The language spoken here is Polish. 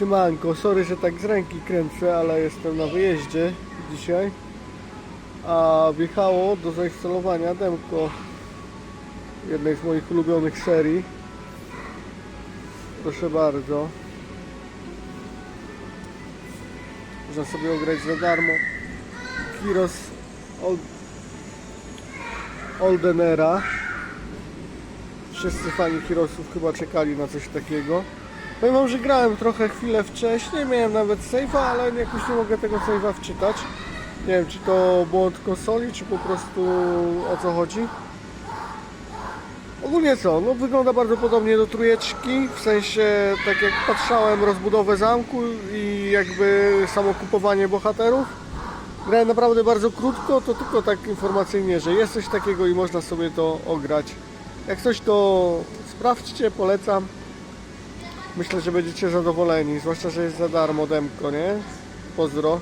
Siemanko, sorry, że tak z ręki kręcę, ale jestem na wyjeździe dzisiaj. A wjechało do zainstalowania demko jednej z moich ulubionych serii. Proszę bardzo. Można sobie ograć za darmo. Kiros Old... Oldenera. Wszyscy fani Kirosów chyba czekali na coś takiego. Powiem wam, że grałem trochę chwilę wcześniej, miałem nawet save'a, ale jakoś nie mogę tego save'a wczytać. Nie wiem, czy to błąd konsoli, czy po prostu o co chodzi. Ogólnie co, no wygląda bardzo podobnie do trójeczki, w sensie tak jak patrzałem rozbudowę zamku i jakby samo kupowanie bohaterów. Grałem naprawdę bardzo krótko, to tylko tak informacyjnie, że jest coś takiego i można sobie to ograć. Jak coś to sprawdźcie, polecam. Myślę, że będziecie zadowoleni, zwłaszcza, że jest za darmo demko, nie? Pozdro.